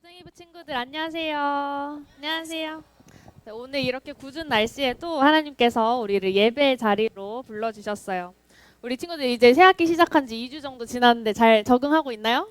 초등이부 친구들 안녕하세요. 안녕하세요. 네, 오늘 이렇게 궂은 날씨에도 하나님께서 우리를 예배 자리로 불러주셨어요. 우리 친구들 이제 새학기 시작한 지 2주 정도 지났는데 잘 적응하고 있나요?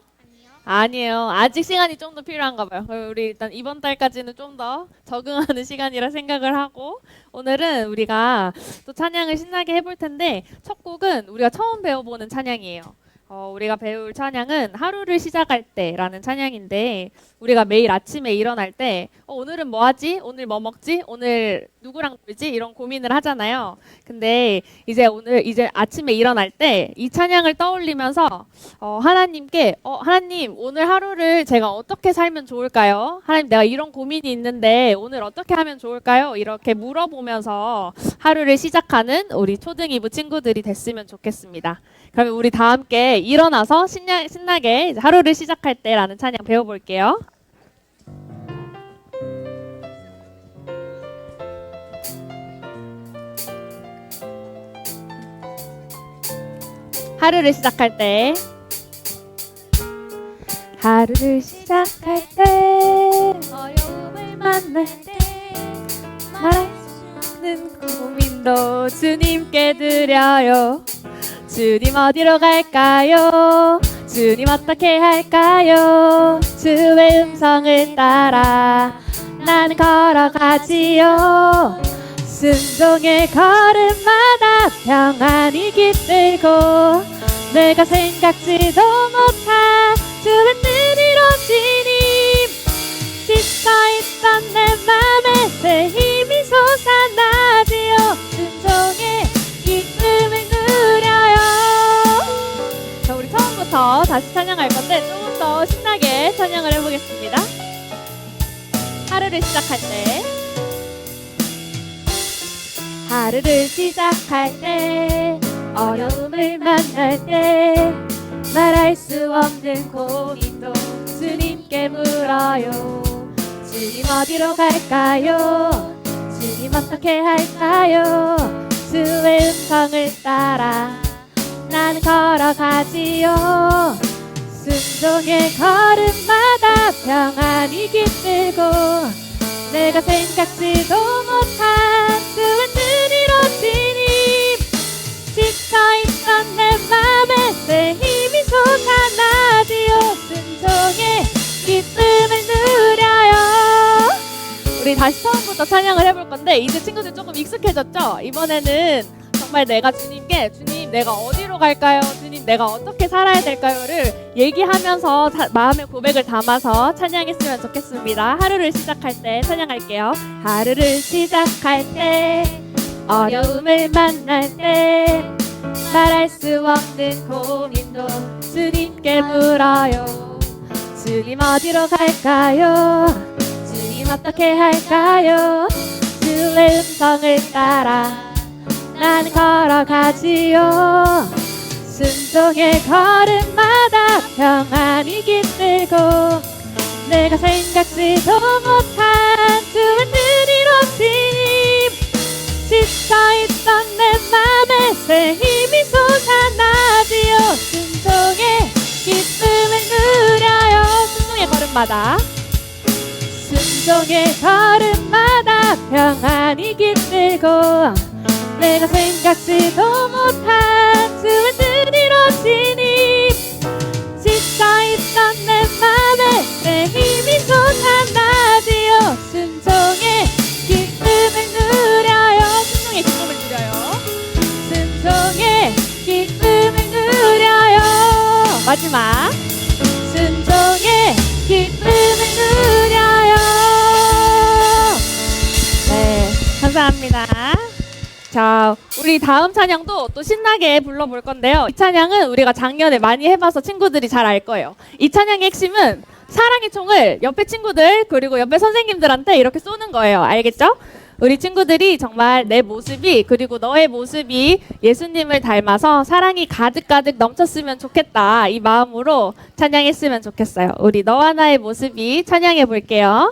아니에요. 아직 시간이 좀 더 필요한가 봐요. 우리 일단 이번 달까지는 좀 더 적응하는 시간이라 생각을 하고 오늘은 우리가 또 찬양을 신나게 해볼 텐데 첫 곡은 우리가 처음 배워보는 찬양이에요. 어, 우리가 배울 찬양은 하루를 시작할 때라는 찬양인데 우리가 매일 아침에 일어날 때 어, 오늘은 뭐 하지? 오늘 뭐 먹지? 오늘 누구랑 놀지? 이런 고민을 하잖아요. 근데 이제 오늘 이제 아침에 일어날 때 이 찬양을 떠올리면서 어, 하나님께 어, 하나님 오늘 하루를 제가 어떻게 살면 좋을까요? 하나님 내가 이런 고민이 있는데 오늘 어떻게 하면 좋을까요? 이렇게 물어보면서 하루를 시작하는 우리 초등 이부 친구들이 됐으면 좋겠습니다. 그러면 우리 다 함께 일어나서 신나, 신나게 하루를 시작할 때라는 찬양 배워볼게요. 하루를 시작할 때. 하루를 시작할 때. 어려움을 만날 때. 말할 수 없는 고민도 주님께 드려요 주님 어디로 갈까요? 주님 어떻게 할까요? 주의 음성을 따라 나는 걸어가지요. 순종의 걸음마다 평안이 깃들고 내가 생각지도 못한 주의 뜻 이루어지니 지쳐있 다시 찬양할 건데 조금 더 신나게 찬양을 해보겠습니다. 하루를 시작할 때. 하루를 시작할 때 어려움을 만날 때 말할 수 없는 고민도 주님께 물어요. 주님 어디로 갈까요? 주님 어떻게 할까요? 주의 음성을 따라 나는 걸어가지요 순종의 걸음마다 평안이 깃들고 내가 생각지도 못한 주의 뜻 이루어지니 지쳐있던 내 맘에 새 힘이 솟아나지요. 순종의 기쁨을 누려요. 우리 다시 처음부터 찬양을 해볼 건데 이제 친구들 조금 익숙해졌죠? 이번에는 정말 내가 주님께 주님 내가 어디로 갈까요? 주님 내가 어떻게 살아야 될까요?를 얘기하면서 자- 마음의 고백을 담아서 찬양했으면 좋겠습니다. 하루를 시작할 때 찬양할게요. 하루를 시작할 때 어려움을 만날 때 말할 수 없는 고민도 주님께 물어요. 주님 어디로 갈까요? 주님 어떻게 할까요? 주의 음성을 따라 나는 걸어가지요. 순종의 걸음마다 평안이 깃들고 내가 생각지도 못한 뜻 이루어지니 지쳐있던 내 맘에 새 힘이 솟아나지요. 순종의 기쁨을 누려요. 순종의 걸음마다. 순종의 걸음마다 평안이 깃들고 내가 생각지도 못한 주의 뜻 이루어지니 지쳐있던 내 맘에 내 힘이 솟아나지요. 순종의 기쁨을 누려요. 순종의 기쁨을 누려요. 순종의 기쁨을 누려요. 마지막. 순종의 기쁨을 누려요. 네 감사합니다 자, 우리 다음 찬양도 또 신나게 불러볼 건데요. 이 찬양은 우리가 작년에 많이 해봐서 친구들이 잘 알 거예요. 이 찬양의 핵심은 사랑의 총을 옆에 친구들 그리고 옆에 선생님들한테 이렇게 쏘는 거예요. 알겠죠? 우리 친구들이 정말 내 모습이 그리고 너의 모습이 예수님을 닮아서 사랑이 가득가득 넘쳤으면 좋겠다. 이 마음으로 찬양했으면 좋겠어요. 우리 너와 나의 모습이 찬양해 볼게요.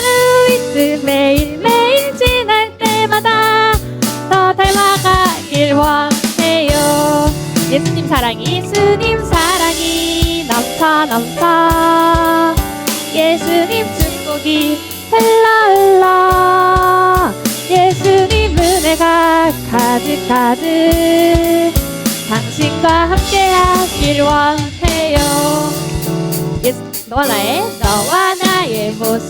하루 이틀 매일매일 지날 때마다 더 닮아가길 원해요. 예수님 사랑이 예수님 사랑이 넘쳐 넘쳐. 예수님 축복이 흘러 흘러. 예수님 은혜가 가득 가득. 당신과 함께 하길 원해요. 예수, 너와 나의 너와 나의 모습이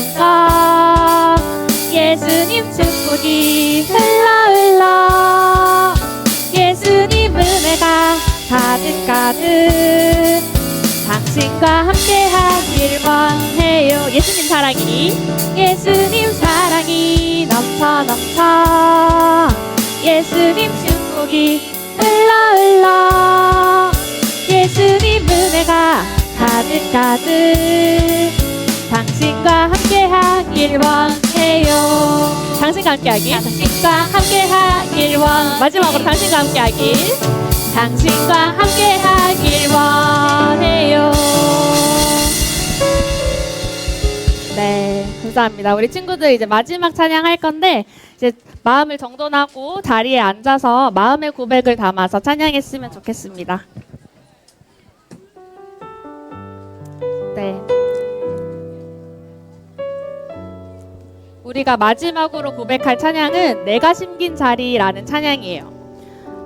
넘쳐 예수님 축복이 흘러 흘러. 예수님 은혜가 가득 가득. 당신과 함께하길 원해요. 예수님 사랑이 예수님 사랑이 넘쳐 넘쳐. 예수님 축복이 흘러 흘러. 예수님 은혜가 가득 가득 당신과 함께하길 원해요. 당신과 함께하길 당신과 함께하길 원. 마지막으로 당신과 함께하길 당신과 함께하길 원해요. 네 감사합니다. 우리 친구들 이제 마지막 찬양 할 건데 이제 마음을 정돈하고 자리에 앉아서 마음의 고백을 담아서 찬양했으면 좋겠습니다. 네 우리가 마지막으로 고백할 찬양은 내가 심긴 자리라는 찬양이에요.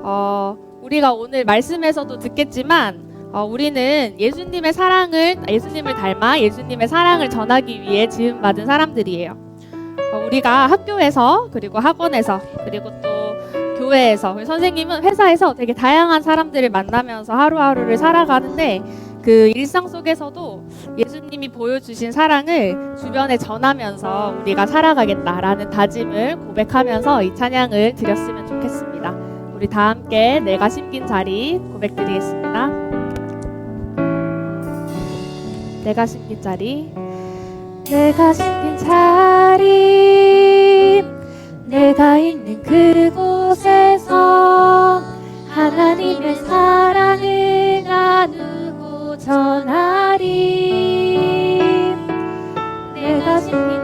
어, 우리가 오늘 말씀에서도 듣겠지만 어, 우리는 예수님의 사랑을 예수님을 닮아 예수님의 사랑을 전하기 위해 지음 받은 사람들이에요. 어, 우리가 학교에서 그리고 학원에서 그리고 또 교회에서 선생님은 회사에서 되게 다양한 사람들을 만나면서 하루하루를 살아가는데 그 일상 속에서도 예수님이 보여주신 사랑을 주변에 전하면서 우리가 살아가겠다라는 다짐을 고백하면서 이 찬양을 드렸으면 좋겠습니다. 우리 다 함께 내가 심긴 자리 고백드리겠습니다. 내가 심긴 자리 내가 심긴 자리 내가 있는 그곳에서 하나님의 사랑을 나누고 전하리 내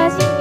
gracias.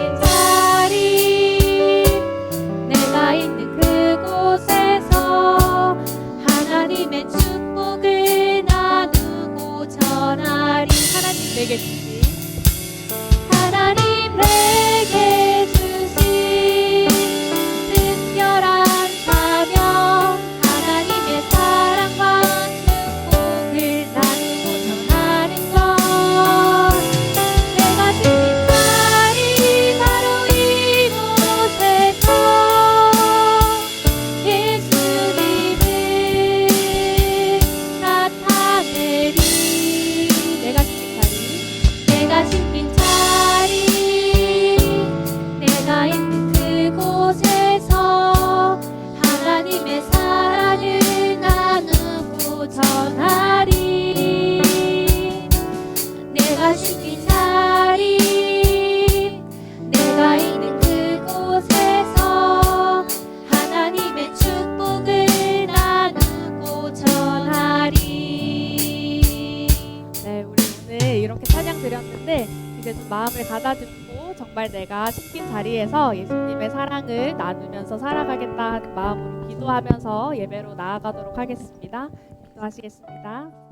드렸는데 이제 좀 마음을 가다듬고 정말 내가 시킨 자리에서 예수님의 사랑을 나누면서 살아가겠다 하는 마음으로 기도하면서 예배로 나아가도록 하겠습니다. 기도하시겠습니다.